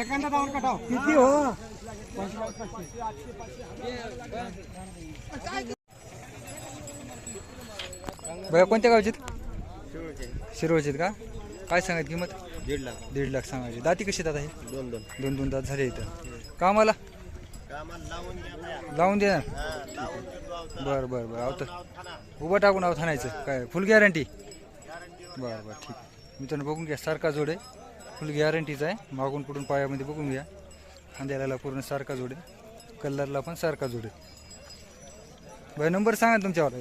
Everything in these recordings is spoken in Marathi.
एखादा जाऊन कटाव किती हो? भैया कोणत्या गावचे शिरोळचे का? काय सांगायची किंमत? दीड लाख. दीड लाख सांगायची. दाती कशी दादा हे? दोन दोन. दोन दोन दात झाले इथं. कामाला? लावून देणार. बरं बरं बरं. आवतं उभं टाकून आहोत हाणायचं काय फुल गॅरंटी बरं बरं ठीक. मित्रांनो बघून घ्या सारखा जोड आहे. फुल गॅरंटीचा आहे. मागून पुढून पायामध्ये बघून घ्या. खांद्याला पूर्ण सारखा जोड आहे. कलरला पण सारखा जोड आहे. बरं नंबर सांगा ना तुमच्यावर.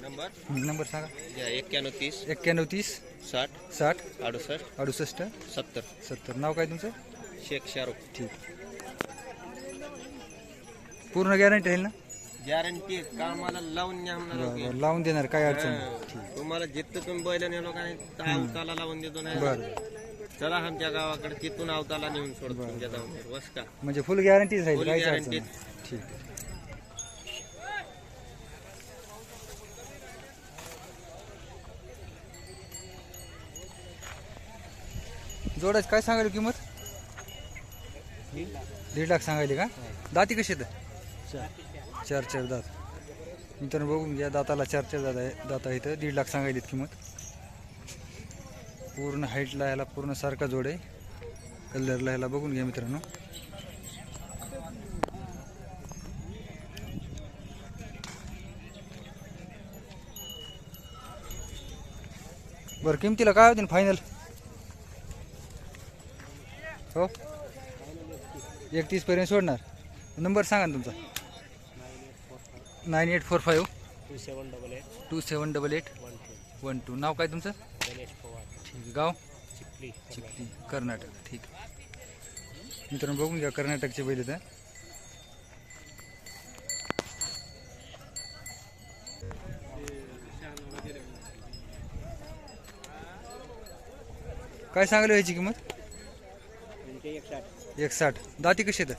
नंबर नंबर सांगा. एक्क्याण्णव तीस. एक्क्याण्णव तीस. साठ. साठ. अडुसष्ट. अडुसष्ट. सत्तर. सत्तर. नाव काय तुमचं? शेख शाहरुख. ठीक. पूर्ण गॅरंटी राहील ना? गॅरंटी कामाला लावून न्या बरं लावून देणार काय अडचण नाही. हा. तुम्हाला जिथं तुम्ही बैल नेलो का नाही तर अवताला लावून देतो नाही. बरं. चला आमच्या गावाकडे तिथून अवताला नेऊन सोडतो तुमच्या जाऊन बस का? म्हणजे फुल गॅरंटीच राहील Full काहीच अडचण guarantee. नाही. ठीक. जोडाच काय सांगायला किंमत? दीड लाख. सांगायली का? दाती कशी आहेत? चार. चार चार दात मित्रांनो बघून घ्या दाताला चार चार दात आहे. दात आहे इथं दीड लाख सांगायलीत किंमत. पूर्ण हाईटला ह्याला पूर्ण सारखा जोड आहे. कलरला ह्याला बघून घ्या मित्रांनो. बरं किमतीला काय होते फायनल हो? एकतीसपर्यंत सोडणार. नंबर सांगा ना तुमचा. Nine eight four five two seven double eight. Two seven double eight one two. One two. नाव काय तुमचं? गणेश पवार. ठीक. आहे. गाव? चिखली चिखली कर्नाटक. ठीक. मित्रांनो बघून घ्या कर्नाटकचे बैल इथं काय सांगायला व्हायची किंमत? एक साठ एक साठ दाती कशी आहेत?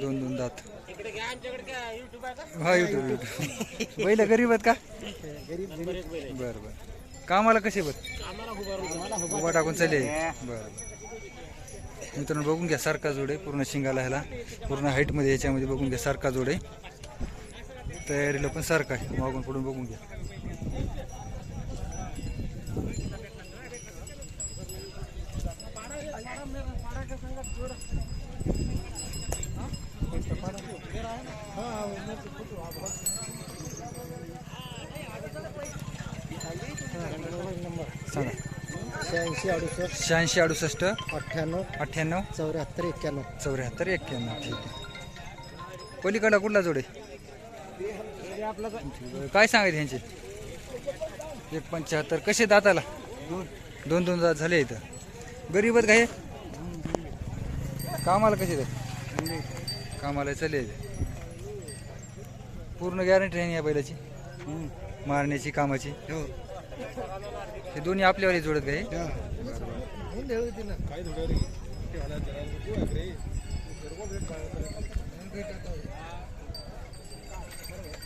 दोन दोन दात. हा युट्यूब युट्यूब बैल गरीब आहेत का? बरं बरं. कामाला कसे बरं उभा टाकून चालले. बरं बरं. मित्रांनो बघून घ्या सारखा जोड आहे पूर्ण शिंगाला ह्याला. पूर्ण हाईटमध्ये याच्यामध्ये बघून घ्या सारखा जोड आहे. तयारीला पण सारखा आहे. मागून पुढून बघून घ्या सांगा शहाऐंशी अडुसष्ट. शहाऐंशी अडुसष्ट अठ्ठ्याण्णव. अठ्ठ्याण्णव. चौऱ्याहत्तर एक्क्याण्णव. चौऱ्याहत्तर एक्क्याण्णव. ठीक आहे. पलीकडला कुठला जोड? काय सांगायचे ह्यांचे? एक पंच्याहत्तर. कसे दाताला? दोन दोन दात झाले इथं. गरीबच काय कामाला कसे ते कामाला चालेल पूर्ण गॅरंटी आहे ना या बैलाची? मारण्याची कामाची? हे. दोन्ही आपल्यावर जोडत काय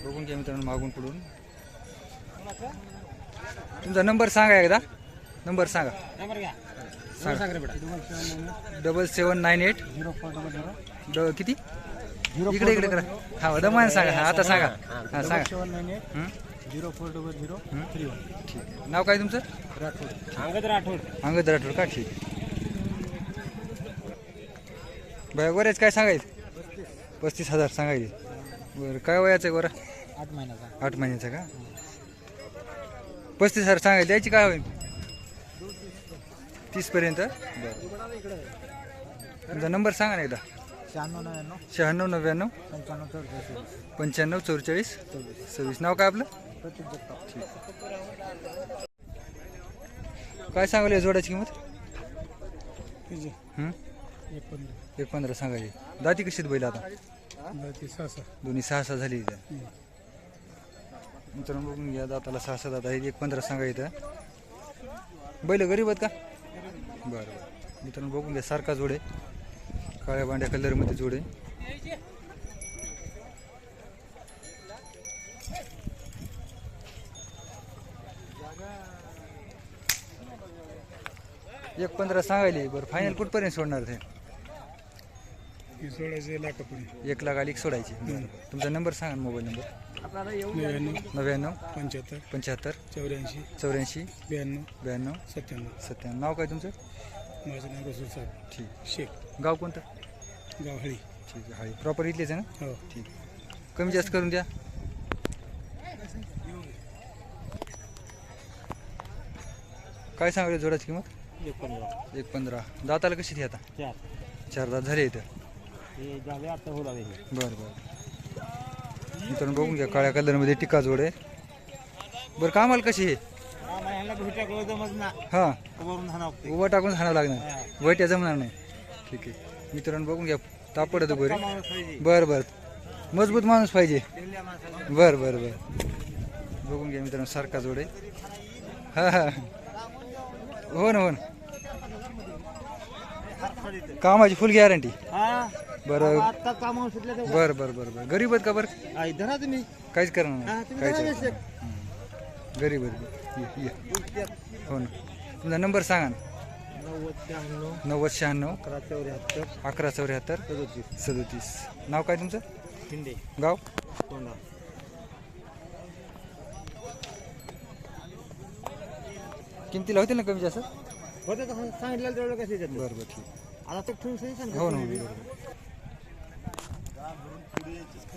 बघून घ्या मित्रांनो मागून पुढून. तुमचा नंबर सांगा एकदा. नंबर सांगा. सांगा. Double seven nine eight zero four double किती? इकडे इकडे करा हा दमान सांगा. हा आता सांगा. हा सांगा. सेवन नाईन एट हं? Zero four double zero three one ठीक आहे. नाव काय तुमचं? राठोड. अंगद राठोड. अंगद राठोड का? ठीक. आहे. बरं बरेच काय सांगायचं? पस्तीस. हजार सांगायचे. बरं काय वयाचं आहे बरं आठ महिन्याचा. आठ महिन्याचं का? पस्तीस हजार सांगायला द्यायची काय होईल तीसपर्यंत? बरं. तुमचा नंबर सांगा ना एकदा. शहाण्णव नव्याण्णव. शहाण्णव नव्याण्णव? पंच्याण्णव चौवेचाळीस चोवीस सव्वीस नाव काय आपलं? जगताप. काय सांगायला जोडाची किंमत? किती हं? एक पंधरा एक पंधरा सांगायची. दाती कशी आहेत बैल आता? ती सहा सहा दोन्ही सहा सहा झाली इथं. मित्रांनो बघून घ्या दाताला सहा सहा दात आहेत. एक पंधरा सांगा इथं. बैल गरीब आहेत का? बरं बरं. मित्रांनो बघून घ्या सारखा जोड आहे. काळ्या बांड्या कलरमध्ये जोड. आहे एक पंधरा सांगायले बरं फायनल कुठपर्यंत सोडणार ते? लाखापुढे एक लाख आली सोडायची. तुमचा नंबर सांगा मोबाईल नंबर. नव्याण्णव. नव्याण्णव. पंच्याहत्तर. पंच्याहत्तर. चौऱ्याऐंशी. चौऱ्याऐंशी. ब्याण्णव. ब्याण्णव. सत्त्याण्णव. सत्त्याण्णव. नाव काय तुमचं? माझं नाव रसूल साहेब. ठीक. शेख. गाव कोणतं? गावहळी. ठीक आहे प्रॉपर इथलेच आहे ना? हो. ठीक कमी जास्त करून द्या. काय सांगले जोडाची किंमत? एक पंधरा एक पंधरा दाताला कशी ती आता? चार. चार दात झाले इथं. हे झाले आता हो लागले. बरं बरं. मित्रांनो बघून घ्या काळ्या कलरमध्ये टिक्का जोड आहे. बरं कामाला कशी आहे? ह्याला भेटा जमत ना हां. उभं टाकून हाणावं लागणार. वैट्या जमणार नाही. ठीक आहे. मित्रांनो बघून घ्या. तापड आहे तो गोरे बरं बरं. मजबूत माणूस पाहिजे. बरं बरं बरं. बघून घ्या मित्रांनो सारखा जोड आहे. हा हा. हो ना हो ना. कामाची फुल गॅरंटी हा? बरं. बरं बरं बरं बरं. गरीब आहेत का बरं? धरा तुम्ही. काहीच करणार काहीच. गरीब आहेत. हो ना. तुमचा नंबर सांगा ना. नव्वद शहाण्णव. नव्वद शहाण्णव. अकरा चौऱ्याहत्तर. अकरा चौऱ्याहत्तर. सदतीस. सदोतीस. नाव काय तुमचं? शिंदे. गाव? तोंडा. किमतीला होतील ना कमी जास्त? होतं का सांगितलं तेवढं कसं येतात बरं बरं ठीक. आता तर ठेवून सही सांगा. हो ना हो ना, बरोबर.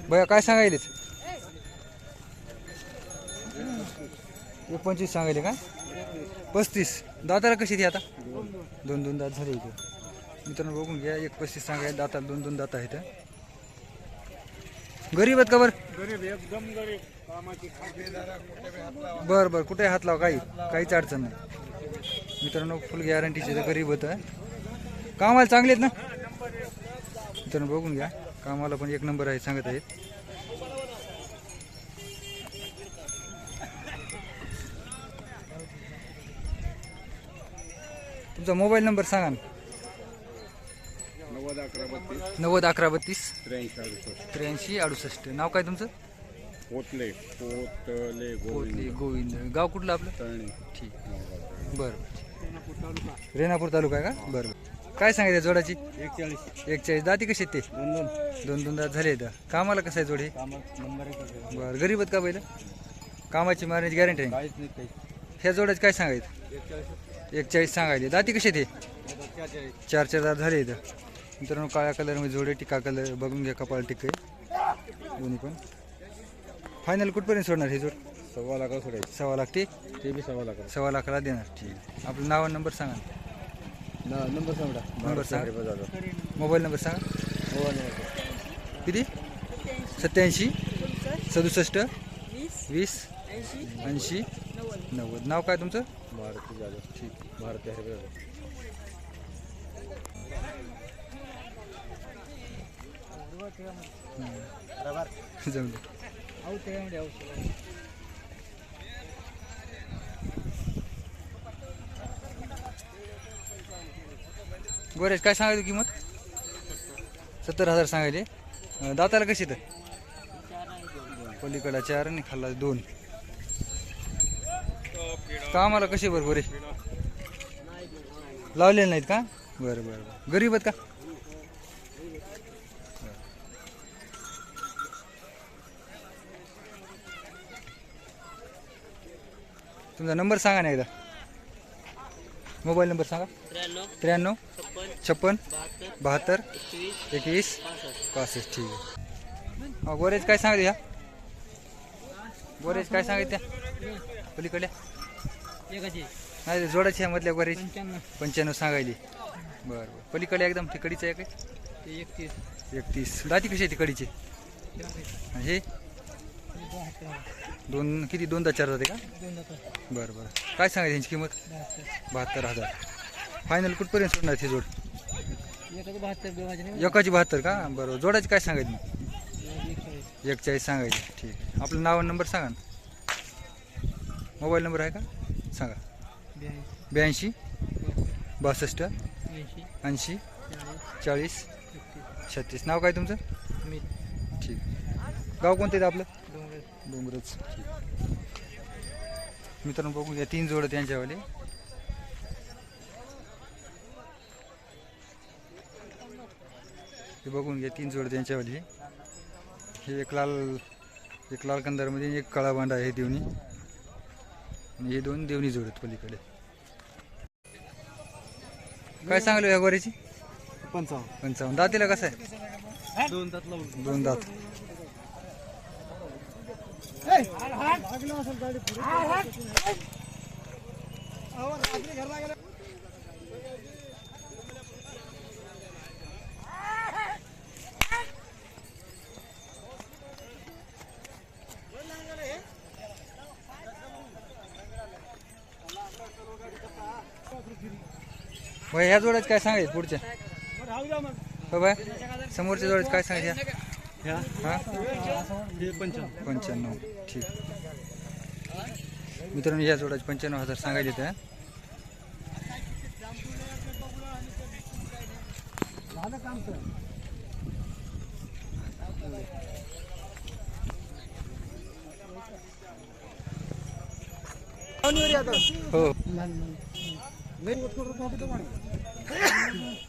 बया काय सांगायलेच एक पंचवीस सांगायले का? पस्तीस. दाताला कशी ती आता? दोन दोन दात झाले इथे. मित्रांनो बघून घ्या. एक पस्तीस सांगायला दाताला दोन दोन दात आहेत गरीब आहेत का बरं? गरीब एकदम गरीब. कामाची बरं बरं. कुठे हात लावा? काही काहीच अडचण नाही. मित्रांनो फुल गॅरंटीचे तर गरीब होतं कामाला चांगले आहेत ना? मित्रांनो बघून घ्या. कामाला पण एक नंबर आहे सांगत आहेत. तुमचा मोबाईल नंबर सांगा ना. नव्वद अकरा बत्तीस. नव्वद अकरा बत्तीस. त्र्याऐंशी अडुसष्ट. त्र्याऐंशी अडुसष्ट. नाव काय तुमचं? पोतले. पोतले कोथली गोविंद. गाव कुठलं आपलं? तळणी. ठीक. बरं. रेणापूर तालुका आहे का? बरं. बरं काय सांगायचं जोडाची? एक चाळीस एक चाळीस दाती कशी आहेत ते? दोन दोन दोन दोन दात झाले आहेत. कामाला कसं आहे जोड? हे कामात नंबर एक बरं. गरीब आहेत का पहिलं कामाची मारण्याची गॅरंटी आहे. काहीच नाही काही ह्या जोड्याचं काय सांगायचं? एक चाळीस सांगायचे. दाती कशी आहेत हे चार चार दात झाले इथं. मित्रांनो काळ्या कलरमध्ये जोडे टिका कलर बघून घ्या कपाळ टिक दोन्ही पण. फायनल कुठपर्यंत सोडणार हे जोड? सव्वा लाख सोडायची. सव्वा लाख ते? ते बी सव्वा लाख सव्वा लाखाला देणार. ठीक आपलं नाव आणि नंबर सांगा ना. नंबर सांगा नंबर सांगा. मोबाईल नंबर सांगा. किती? सत्याऐंशी. सदुसष्ट. वीस. ऐंशी. नव्वद. नाव काय तुमचं? भारती जाधव. ठीक. भारती हरवे जाधव. जमलं गोरेज काय सांगायची किंमत? सत्तर हजार सांगायले अं, दाताला कशी तर पलीकडा चार आणि खाल्ला दोन. कामाला कसे बरं गोरे लावलेले नाहीत का? बरं बरं बरं. गरीब आहेत का? तुमचा नंबर सांगा ना एकदा. मोबाईल नंबर सांगा. त्र्याण्णव छप्पन बहात्तर एकवीस पासष्ट. ठीक आहे. गोरेज काय सांगते ह्या? गोरेज काय सांगत पलीकडल्या. नाही जोडाची ह्या मधल्या गोरेज पंच्याण्णव. सांगायली. बरं बरं. पलीकडे एकदम तिकडीचं आहे काय ते एकतीस. एकतीस. दाती कशी आहे तिकडीची आणि हे? दोन किती? दोनदा चार जाते का? बरं बरं. काय सांगायची यांची किंमत? बहात्तर. हजार. फायनल कुठपर्यंत सोडणार ती जोड? एकाचं बहात्तर का? बरं जोडाची काय सांगायची मग? एक चाळीस सांगायची. ठीक. आपलं नाव नंबर सांगा ना. मोबाईल नंबर आहे का? सांगा. ब्याऐंशी. बासष्ट? ऐंशी. चाळीस. छत्तीस. नाव काय तुमचं? मी ठीक. गाव कोणतं येतं आपलं? डोंगरच. ठीक. मित्रांनो बघू या तीन जोडं त्यांच्यावाले. हे बघून घ्या. तीन जोड त्यांच्यावाली. हे एक लाल एक लाल कंदारमध्ये एक काळा बांडा आहे देवणी आणि हे दोन देवणी जोड आहेत पलीकडे. काय सांगलो या गोऱ्याची? पंचावन्न. पंचावन्न. दातीला कसं आहे? दोन लावून. दोन दात. भाई ह्या जोड्यात काय सांगायचं पुढच्या? हो बाय. समोरच्या जोड्यात काय सांगायच्या हा? पंचावन्न पंच्याण्णव. ठीक. मित्रांनो या जोडाचे पंच्याण्णव हजार सांगायचे त्या हो? ¡Suscríbete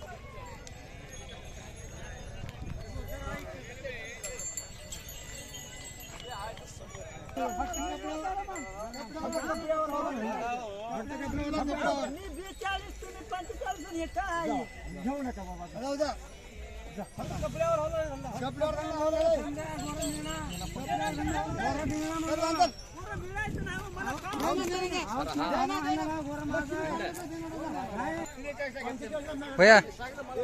al canal! भैया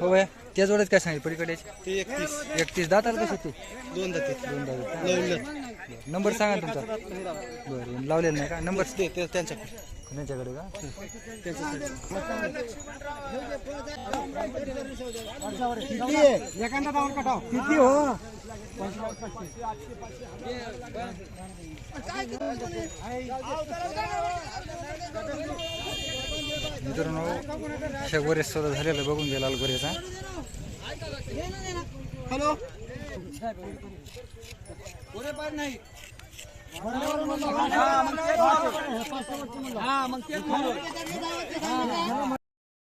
हो भैया त्या काय सांगितलं? पलीकडे ते एकतीस. एकतीस. दाताला कसं तू? दोन दोन दात लावलं नंबर सांगा ना तुमचा. बरं लावलेला नाही का? नंबर त्यांच्याकडे. त्यांच्याकडे का? किती हो? मित्रांनो अशा गोरेस सौदा झालेला बघून घ्या लाल गोरेचा हॅलो